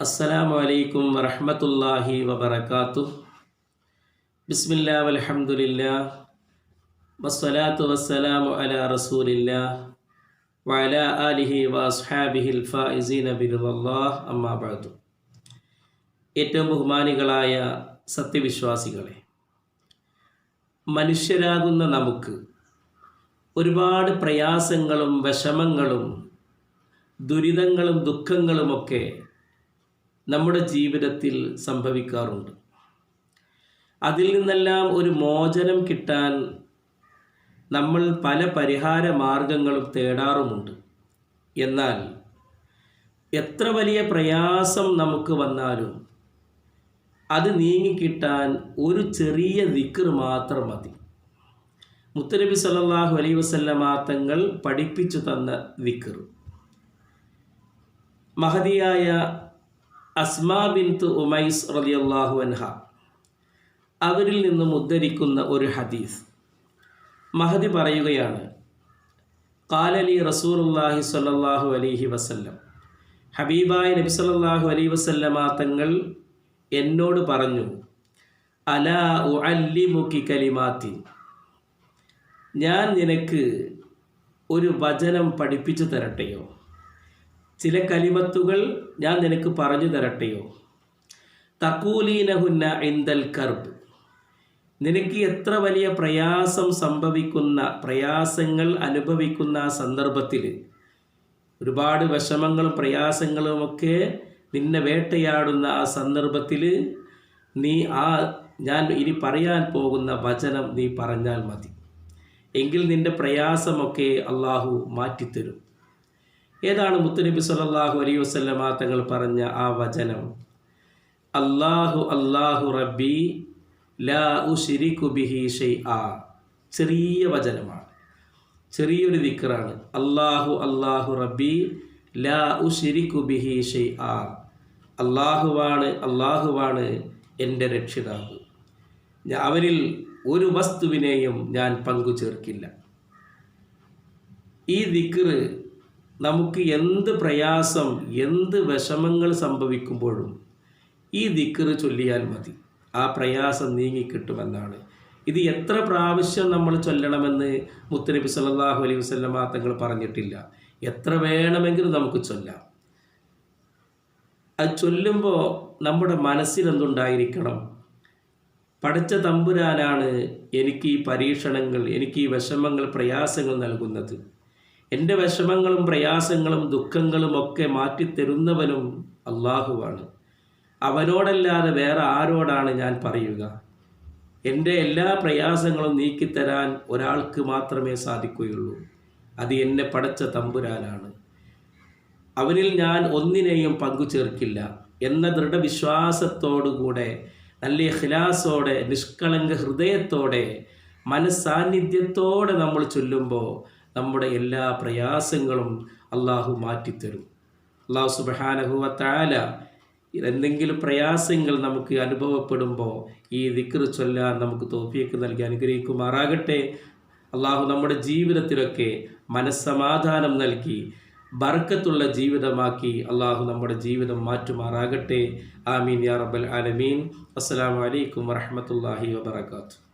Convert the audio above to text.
അസ്സലാമു അലൈക്കും വറഹമത്തല്ലാഹി വബറകാതുഹു. ബിസ്മില്ലാ വലഹമുല്ല വസ്സലാത്തു വസ്സലാമു അല റസൂലില്ല വല അലിഹി വഅസ്ഹാബിഹിൽ ഫായിസീന ബിറുല്ലാഹ് അമ്മാ ബഅദു. ഏറ്റവും ബഹുമാനികളായ സത്യവിശ്വാസികളെ മനുഷ്യരാകുന്ന നമുക്ക് ഒരുപാട് പ്രയാസങ്ങളും വിഷമങ്ങളും ദുരിതങ്ങളും ദുഃഖങ്ങളുമൊക്കെ നമ്മുടെ ജീവിതത്തിൽ സംഭവിക്കാറുണ്ട്. അതിൽ നിന്നെല്ലാം ഒരു മോചനം കിട്ടാൻ നമ്മൾ പല പരിഹാര മാർഗങ്ങളും തേടാറുമുണ്ട്. എന്നാൽ എത്ര വലിയ പ്രയാസം നമുക്ക് വന്നാലും അത് നീങ്ങിക്കിട്ടാൻ ഒരു ചെറിയ ദിക്കർ മാത്രം മതി. മുത്തനബി സല്ലല്ലാഹു അലൈ വസല്ലമ തങ്ങൾ പഠിപ്പിച്ചു തന്ന ദിക്കർ മഹതിയായ അസ്മാ ബിൻത്ത് ഉമൈസ് റളിയല്ലാഹു അൻഹ. അവരിൽ നിന്നും ഉദ്ധരിക്കുന്ന ഒരു ഹദീസ്. മഹദി പറയുകയാണ് കാലലി റസൂലുള്ളാഹി സ്വല്ലല്ലാഹു അലൈഹി വസല്ലം. ഹബീബായ നബി സല്ലാഹു അലൈഹി വസല്ലമ തങ്ങൾ എന്നോട് പറഞ്ഞു അലാ അല്ലിമുക്കി കലിമാത്തി ഞാൻ നിനക്ക് ഒരു വചനം പഠിപ്പിച്ചു തരട്ടെയോ? ചില കലിമത്തുകൾ ഞാൻ നിനക്ക് പറഞ്ഞു തരട്ടെയോ? തക്കൂലീനഹുന്ന ഇന്ദൽ കർബ്. നിനക്ക് എത്ര വലിയ പ്രയാസം സംഭവിക്കുന്ന പ്രയാസങ്ങൾ അനുഭവിക്കുന്ന സന്ദർഭത്തിൽ ഒരുപാട് വിഷമങ്ങളും പ്രയാസങ്ങളുമൊക്കെ നിന്നെ വേട്ടയാടുന്ന ആ സന്ദർഭത്തിൽ നീ ആ ഞാൻ ഇനി പറയാൻ പോകുന്ന വചനം നീ പറഞ്ഞാൽ മതി. എങ്കിൽ നിന്റെ പ്രയാസമൊക്കെ അള്ളാഹു മാറ്റിത്തരും. ഏതാണ് മുത്തുനബി സല്ലല്ലാഹു അലൈഹി വസ്ലമ തങ്ങൾ പറഞ്ഞ ആ വചനം? അള്ളാഹു അള്ളാഹു റബ്ബി ലാ ബിഹി ഷൈആ. ചെറിയ വചനമാണ്. ചെറിയൊരു ദിക്കറാണ് അള്ളാഹു അള്ളാഹു റബ്ബി ലാ ബിഹി ഷൈആ. അള്ളാഹുവാണ് അള്ളാഹുവാണ് എന്റെ രക്ഷിതാവ്. അവരിൽ ഒരു വസ്തുവിനെയും ഞാൻ പങ്കു ചേർക്കില്ല ഈ ദിക്റ് നമുക്ക് എന്ത് പ്രയാസം എന്ത് വിഷമങ്ങൾ സംഭവിക്കുമ്പോഴും ഈ ദിക്കറ് ചൊല്ലിയാൽ മതി. ആ പ്രയാസം നീങ്ങിക്കിട്ടുമെന്നാണ് ഇത് എത്ര പ്രാവശ്യം നമ്മൾ ചൊല്ലണമെന്ന് മുത്തനബി സല്ലാഹു അലൈഹി വസല്ലമ തങ്ങൾ പറഞ്ഞിട്ടില്ല. എത്ര വേണമെങ്കിലും നമുക്ക് ചൊല്ലാം. അത് ചൊല്ലുമ്പോൾ നമ്മുടെ മനസ്സിലെന്തുണ്ടായിരിക്കണം പഠിച്ച തമ്പുരാനാണ് എനിക്ക് ഈ പരീക്ഷണങ്ങൾ എനിക്ക് ഈ വിഷമങ്ങൾ പ്രയാസങ്ങൾ നൽകുന്നത്. എന്റെ വിഷമങ്ങളും പ്രയാസങ്ങളും ദുഃഖങ്ങളും ഒക്കെ മാറ്റിത്തരുന്നവനും അള്ളാഹുവാണ്. അവനോടല്ലാതെ വേറെ ആരോടാണ് ഞാൻ പറയുക? എന്റെ എല്ലാ പ്രയാസങ്ങളും നീക്കിത്തരാൻ ഒരാൾക്ക് മാത്രമേ സാധിക്കുകയുള്ളൂ. അത് എന്നെ പടച്ച തമ്പുരാനാണ്. അവനിൽ ഞാൻ ഒന്നിനെയും പങ്കു ചേർക്കില്ല എന്ന ദൃഢവിശ്വാസത്തോടുകൂടെ നല്ല ഖിലാസോടെ നിഷ്കളങ്ക ഹൃദയത്തോടെ മനസ്സാന്നിധ്യത്തോടെ നമ്മൾ ചൊല്ലുമ്പോൾ നമ്മുടെ എല്ലാ പ്രയാസങ്ങളും അള്ളാഹു മാറ്റിത്തരും. അള്ളാഹു സുബഹാനഹുവത്താല എന്തെങ്കിലും പ്രയാസങ്ങൾ നമുക്ക് അനുഭവപ്പെടുമ്പോൾ ഈ ദിക്ർ ചൊല്ലാൻ നമുക്ക് തോഫിയൊക്കെ നൽകി അനുഗ്രഹിക്കുമാറാകട്ടെ. അള്ളാഹു നമ്മുടെ ജീവിതത്തിലൊക്കെ മനസ്സമാധാനം നൽകി ബർക്കത്തുള്ള ജീവിതമാക്കി അള്ളാഹു നമ്മുടെ ജീവിതം മാറ്റുമാറാകട്ടെ. ആമീൻ യാ റബ്ബൽ ആലമീൻ. അസ്സാം അലൈക്കും വറഹ്മത്തുള്ളാഹി വബറകാതുഹു.